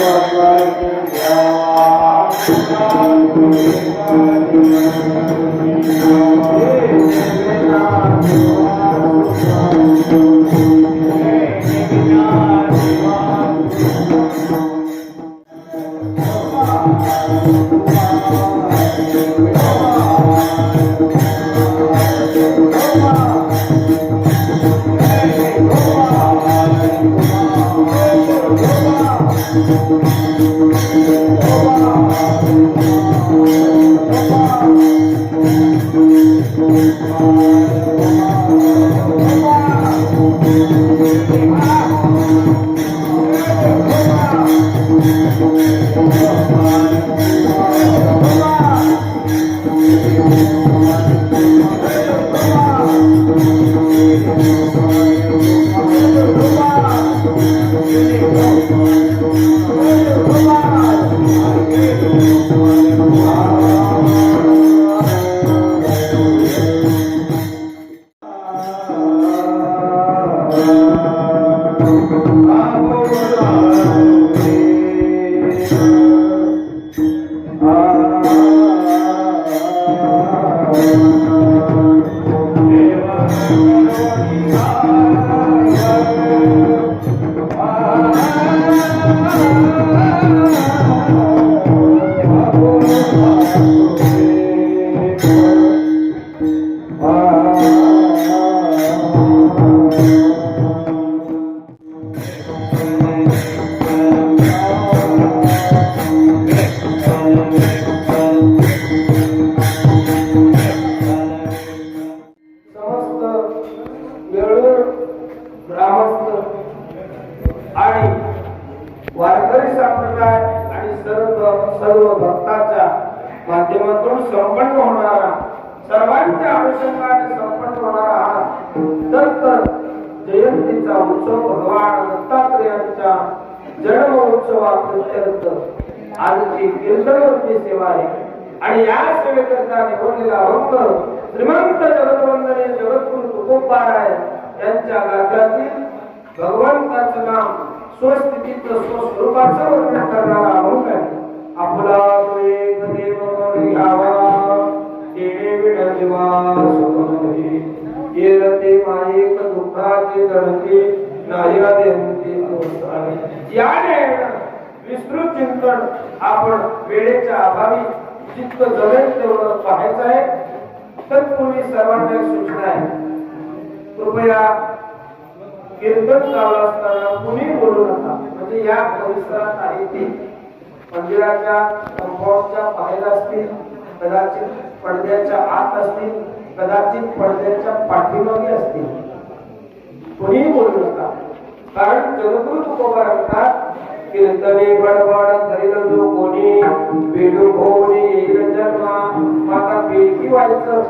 Thank you. Música वेळूर ग्रामस्थ आणि वारकरी संप्रदाय आणि सर्व सर्व भक्ताच्या माध्यमातून संपन्न होणारा सर्वांच्या अनुषंगाने संपन्न होणारा हा दत्त जयंतीचा उत्सव भगवान दत्तात्रेयांच्या जन्म उत्सवाप्रित्यर्थ आजची कीर्तनवरची सेवा आहे. आणि या सेवेकरता निवडलेला अभंग श्रीमंत जगदवंदने जगद तुकोबाराय यांच्या गाथ्यातील भगवंताचं नाम स्वस्थितीचं स्वस्वरूपाचं वर्णन करणारा अमुक आहे. आपला तो एक देव घ्यावा तेणे विण जीवा सुखमोही. येरते माईक दुःखाचे दणके नाया अद्यंती अवस्थाने. याने विस्तृत चिंतन आपण वेळेच्या अभावी जितकं जमेल तेवढं पाहायचं आहे. तत्पूर्वी सर्वांना सूचना आहे. कृपया कीर्तन चालू असताना कुणी बोलू नका. म्हणजे या परिसरात आहे ते. मंदिराच्या कंपाऊंडच्या बाहेर असतील कदाचित पडद्याच्या आत असतील कदाचित पडद्याच्या पाठीमागे असतील. कोणीही बोलू नका. कारण जगद्गुरु तुकोबा म्हणतात कीर्तने बडबड करील जो कोणी बेडू भोवणी येईल जन्मा. माता बेडकी व्हायचं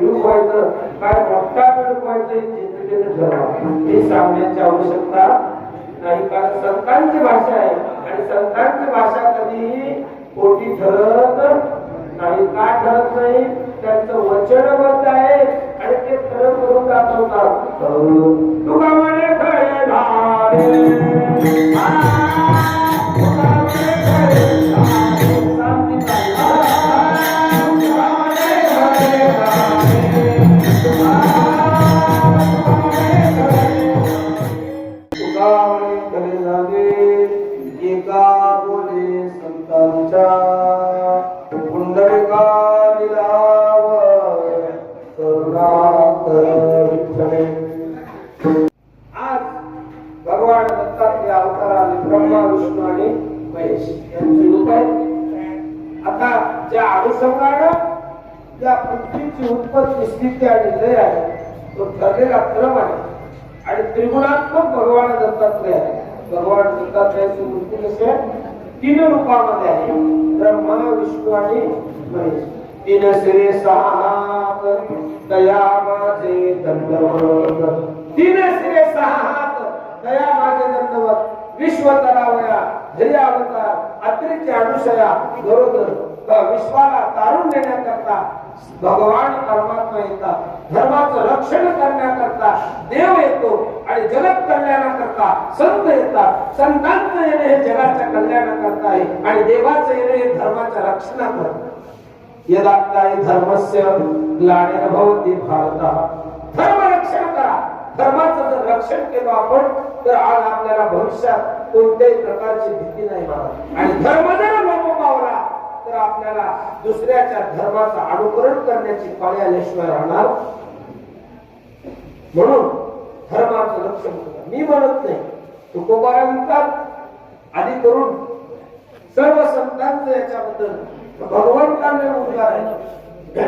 व्हायचं काय मोठा बिडू व्हायचं हे ठरवा. हे सांगण्याची आवश्यकता नाही कारण संतांची भाषा आहे. आणि संतांची भाषा कधीही पोटी ठरत नाही. का ठरत नाही? त्यांचं वचनबद्ध आहे आणि ते खरं करून दाखवतात. तुका म्हणे खरे धारे ज्या या पृथ्वीची उत्पत्ती स्थिती आणि लय आहे. तो ठरलेला क्रम आहे. आणि त्रिगुणात्मक भगवान दत्तात्रय आहे. भगवान दत्तात्रयाची मूर्ती कशी आहे? तीन रूपामध्ये आहे. ब्रह्मा विष्णू आणि महेश. तीन श्री सहा दया माझे दंडवत. तीन श्री सहा दया माझे दंडवत. विश्व तरावया जय अवतार अतिरिक्त अनुसया बरोबर विश्वाला तारून देण्याकरता भगवान परमात्मा येतात. धर्माचं रक्षण करण्याकरता देव येतो आणि जगत कल्याणाकरता संत येतात. संतांचं येणे हे जगाच्या कल्याणाकरता आहे आणि देवाचं येणे हे धर्माच्या रक्षणाकरता यदात्ताय धर्मस्य ग्लानिर्भवति भारत. धर्म रक्षण करा. धर्माचं जर रक्षण केलं आपण तर आज आपल्याला भविष्यात कोणत्याही प्रकारची भीती आणि धर्म जर लोप पावला तर आपल्याला दुसऱ्याच्या धर्माचं अनुकरण करण्याची पाळी आल्याशिवाय राहणार. म्हणून धर्माचं लक्ष मी म्हणत नाही तुकोबारा म्हणतात आधी करून सर्व संतांचं याच्याबद्दल भगवंतांना उद्गार आहे.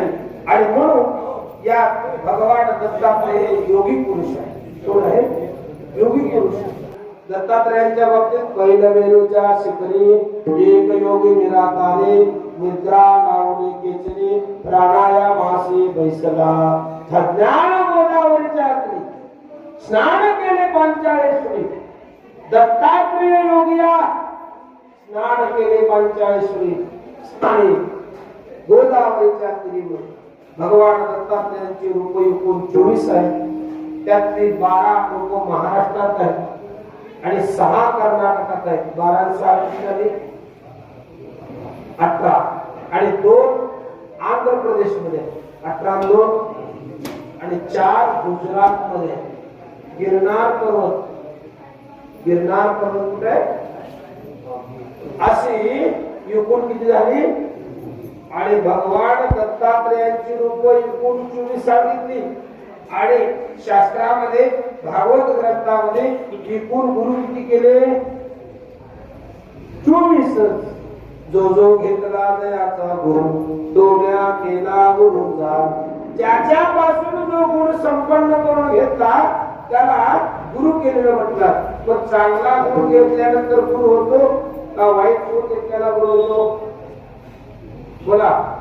आणि म्हणून या भगवान दत्तामध्ये योगी पुरुष आहे कोण आहे? योगी पुरुष दत्तात्रयांच्या बाबतीत कैलवेलूच्या शिखरी एक योगी निद्रा बैसला ज्ञान स्नान केले पंचाळेश्वरी दत्तात्रेय योगिया स्नान केले गोदावरीच्या भगवान दत्तात्रयांची रूप एकूण चोवीस आहे, त्यातली बारा रूप महाराष्ट्रात आहेत। आणि सहा कर्नाटकात आहेत. बारा आणि अठरा. आणि दोन आंध्र प्रदेशमध्ये अठरा दोन. आणि चार गुजरात मध्ये आहेत. गिरनार पर्वत. गिरनार पर्वत कुठे अशी एकूण किती झाली? आणि भगवान दत्तात्रयांची रूप एकूण चोवीस सांगितली. आणि शास्त्रामध्ये भागवत ग्रंथामध्ये एकूण गुरु किती केले? चोवीस. जो जो घेतला दयाचा गुरु दोन्या केला गुरुचा. ज्याच्यापासून जो गुण संपन्न करून घेतला त्याला गुरु केलेलं म्हटलं. पण चांगला गुरु घेतल्यानंतर गुरु होतो का वाईट गुरु घेतल्याला गुरु होतो? बोला.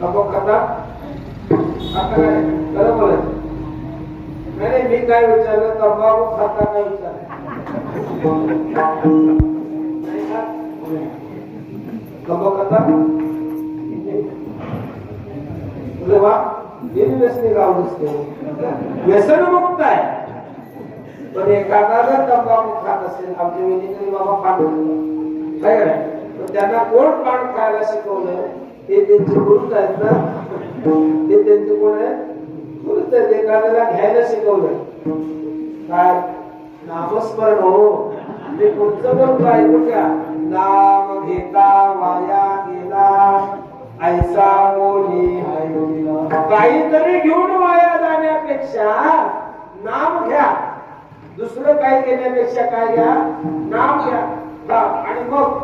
नको खाता? काय खरं बोला। नाही नाही, मी काय विचारलं तंबाखू खाता? काय विचारलं? तंबाखू खाता तुझे बा गेली व्यसनी गाव दिसते व्यसन मुक्त आहे पण एखादा जर तंबाखू खात असेल आमच्या वेदिकरी बाबा खात होते. काय पण त्यांना कोण पान खायला शिकवलं ते त्यांचे गुरुच आहेत ना ते त्यांचं कोण आहे? गुरुच आहेत एखाद्याला घ्यायला शिकवलं. काय? नामस्मरण हो. ते पुढचं पण काय? का नाम घेता वाया गेला. ऐसा कोणी काहीतरी घेऊन वाया जाण्यापेक्षा नाम घ्या. दुसरं काही घेण्यापेक्षा काय घ्या? नाम घ्या. आणि मग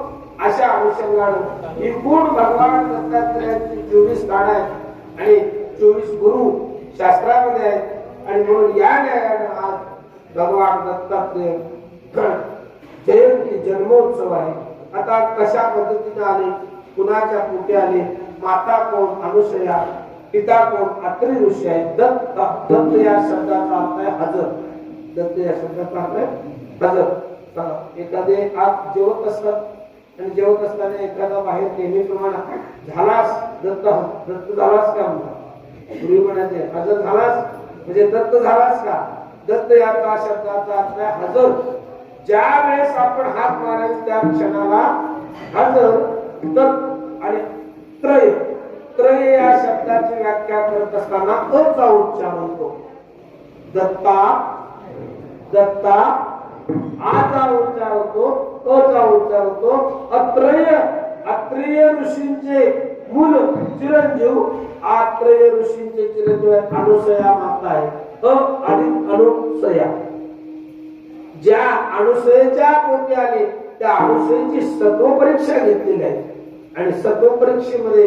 अशा अनुषंगानं एकूण भगवान दत्तात्रयांची चोवीस गाणं आहेत. आणि चोवीस गुरु शास्त्रामध्ये आहेत. आणि म्हणून या न्यायानं आज भगवान दत्तात्रय जयंती जन्मोत्सव आहे. आता कशा पद्धतीने आले कुणाच्या पोटी आले माता कोण अनुसया पिता कोण अत्री ऋषी आहे दत्त दत्त या शब्दाचा अर्थ आहे हजर. दत्त या शब्दाचा अर्थ आहे हजर. एखादे आज जेवत असतात आणि जेवत असताना एखादा बाहेर नेहमीप्रमाणे झालास दत्त हो- दत्त झालास का म्हणतात गुरु म्हणायचे हजर झालास? म्हणजे दत्त झालास का? दत्त याचा शब्दाचा अर्थ हजर. ज्या वेळेस आपण हात मारायचं त्या क्षणाला हजर दत्त आणि त्रय. त्रय या शब्दाची व्याख्या करत असताना अचा उच्चार होतो. दत्ता दत्ता आचा उच्चार होतो अचा उच्चार होतो. अत्रय अत्रेय ऋषींचे मूल चिरंजीव आत्रेय ऋषींचे चिरंजीव अनुसया माता आहे अ आणि अनुसया. ज्या अनुसयेच्या पोटी आले त्या अनुसयेची सत्व परीक्षा घेतलेली आहे. आणि सत्व परीक्षेमध्ये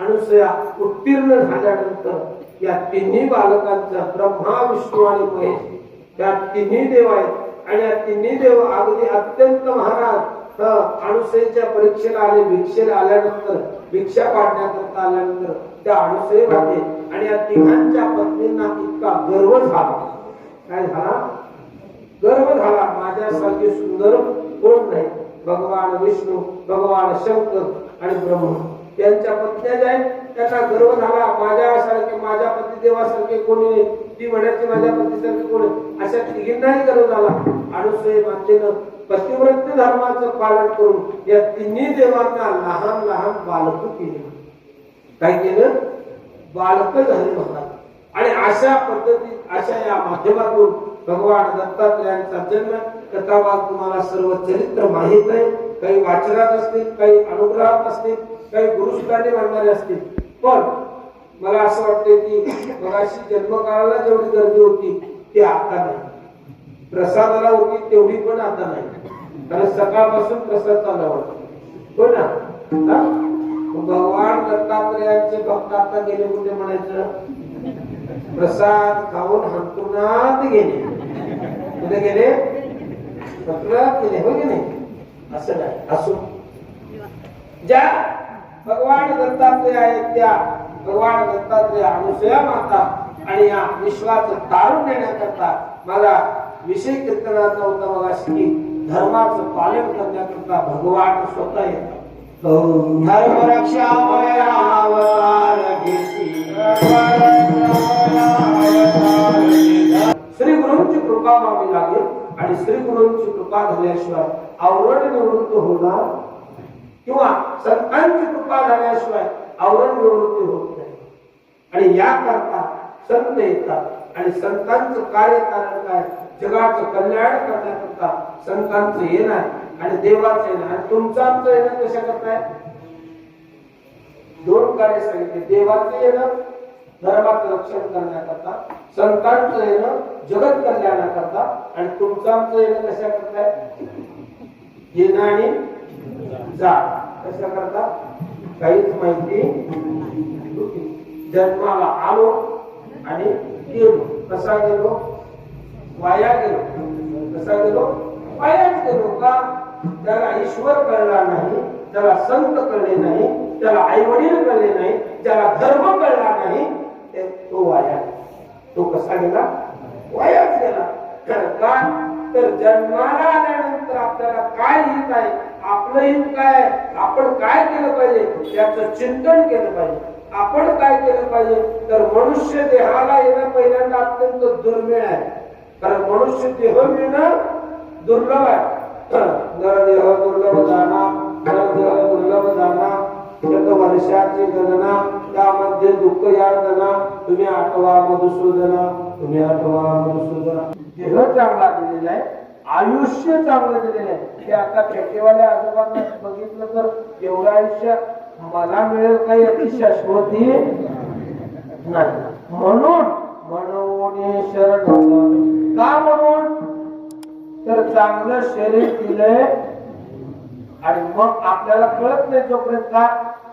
अनुसया उत्तीर्ण झाल्यानंतर या तिन्ही बालकांचा ब्रह्मा विष्णू आणि महेश या तिन्ही देव आहेत. आणि या तिन्ही देव अगदी अत्यंत महाराज. हं, परीक्षेला आले भिक्षेला आल्यानंतर भिक्षा पाडण्याकरता आल्यानंतर त्या अनुसयेमध्ये आणि या तिघांच्या पत्नींना इतका गर्व झाला. काय झाला? गर्व झाला. माझ्यासारखी सुंदर कोण नाही? भगवान विष्णू भगवान शंकर आणि ब्रह्मा. त्यांच्या पत्न्या ज्या आहेत त्यांना गर्व झाला. माझ्यासारखे माझ्या पतिदेवासारखे कोणी ती म्हणायची माझ्या पतीसारखे कोण अशा तिघींनाही गरज आला. अनुसय मातेनं पतिव्रत धर्माचं पालन करून या तिन्ही देवांना लहान लहान बालक केले. काय केलं? बालक झाले म्हणतात आणि अशा पद्धतीत अशा या माध्यमातून भगवान दत्तात्रयांचा जन्म कथावाद तुम्हाला सर्व चरित्र माहीत आहे. काही वाचनात असतील काही अनुग्रहात असतील काही गुरुस्थानी म्हणणारे असतील. पण मला असं वाटतंय की मगाशी जन्मकाळाला जेवढी गर्दी होती ती आता नाही. प्रसादाला होती तेवढी पण आता नाही. कारण सकाळपासून प्रसाद चालला होता हो ना? भगवान दत्तात्रयांचे भक्त आता गेले कुठे म्हणायचं? प्रसाद खाऊन हंतुनात गेले. कुठे गेले? सत्रात गेले हो की नाही? असं नाही. असो. ज्या भगवान दत्तात्रय आहेत त्या भगवान दत्तात्रय अनुसया माता आणि या विश्वाचं तारून देण्याकरता मला विषय कीर्तनाचा होता मला की धर्माचं पालन करण्याकरता भगवान स्वतः येतात. धर्म अवतार श्री गुरुंची कृपा व्हावी लागेल आणि श्री गुरुंची कृपा झाल्याशिवाय आवरण निवृत्त होणार किंवा संतांची कृपा झाल्याशिवाय आवरण निवृत्ती होत आणि याकरता संत येतात. आणि संतांचं कार्य कारण काय? जगाचं कल्याण करण्याकरता संतांचं येणं आहे आणि देवाचं येणं आणि तुमचं आमचं येणं कशा करताय दोन कार्य सांगितले. देवाचं येणं धर्माचं रक्षण करण्याकरता संतांचं येणं जगत कल्याणाकरता आणि तुमचं आमचं येणं कशा करताय येणं आणि जा कशा करता काहीच माहिती जन्माला आलो आणि गेलो. कसा गेलो? वाया गेलो. कसा गेलो? वायाच गेलो का? त्याला ईश्वर कळला नाही त्याला संत कळले नाही त्याला आई वडील कळले नाही त्याला धर्म कळला नाही. तो वाया. तो कसा गेला? वायाच गेला. तर का? तर जन्माला आल्यानंतर आपल्याला काय हित आहे? आपलं हित काय? आपण काय केलं पाहिजे? याचं चिंतन केलं पाहिजे. आपण काय केलं पाहिजे? तर मनुष्य देहाला येणं पहिल्यांदा अत्यंत दुर्मिळ आहे. कारण मनुष्य देह मिळणं दुर्लभ आहे. नरदेह दुर्लभ जाणा नरदेह दुर्लभ जाणा वर्षाची गणना त्यामध्ये दुःख या यातना तुम्ही आठवा मधुसूदना तुम्ही आठवा मधुसूदना. देह चांगला दिलेला आहे आयुष्य चांगलं दिलेलं आहे. ते आता पेटेवाल्या आजोबांना बघितलं तर एवढं आयुष्य मला मिळेल काही अतिशय शाश्वती नाही. म्हणून म्हणून शरण का म्हणून? तर चांगलं शरीर दिलंय आणि मग आपल्याला कळत नाही जोपर्यंत का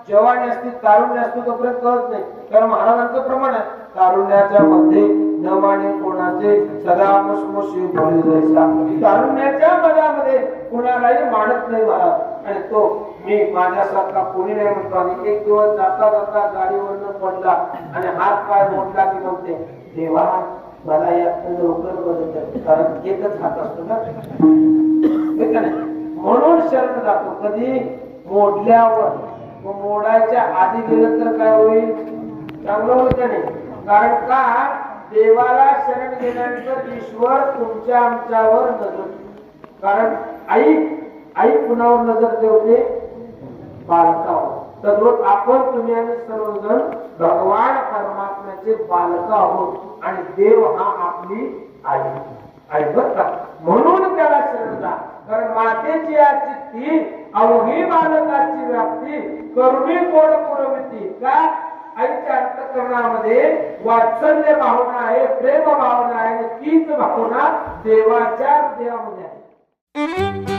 जवानी असते तारुण्य असतो तोपर्यंत कळत नाही. कारण महाराजांचं प्रमाण आहे. तारुण्याच्या मध्ये न माने कोणाचे सदा मसमोशी बोली जायचा. तारुण्याच्या मनामध्ये कुणालाही मानत नाही महाराज. आणि तो मी माझ्यासारखा कोणी नाही म्हणतो. आणि एक दिवस जाता जाता गाडीवरनं पडला आणि हात पाय मोडला की म्हणते देवा मला यात लवकर बदलत कारण एकच हात असतो ना. म्हणून शरण जातो. कधी? मोडल्यावर. मोडायच्या आधी गेलं तर काय होईल? चांगलं होत नाही? कारण का? देवाला शरण गेल्यानंतर ईश्वर तुमच्या आमच्यावर नजर कारण आई आई कुणावर नजर ठेवते? बालकावर. तर आपण तुम्ही आणि सर्वजण भगवान परमात्म्याचे बालक आहोत आणि देव हा आपली आई. आई बरं का? म्हणून त्याला शरण जा कारण मातेची या ती अवघी बालकाची व्याप्ती करुणी कोड पुरविती का? आईच्या अंतकरणामध्ये वात्सल्य भावना आहे प्रेम भावना आहे तीच भावना देवाच्या हृदयामध्ये आहे.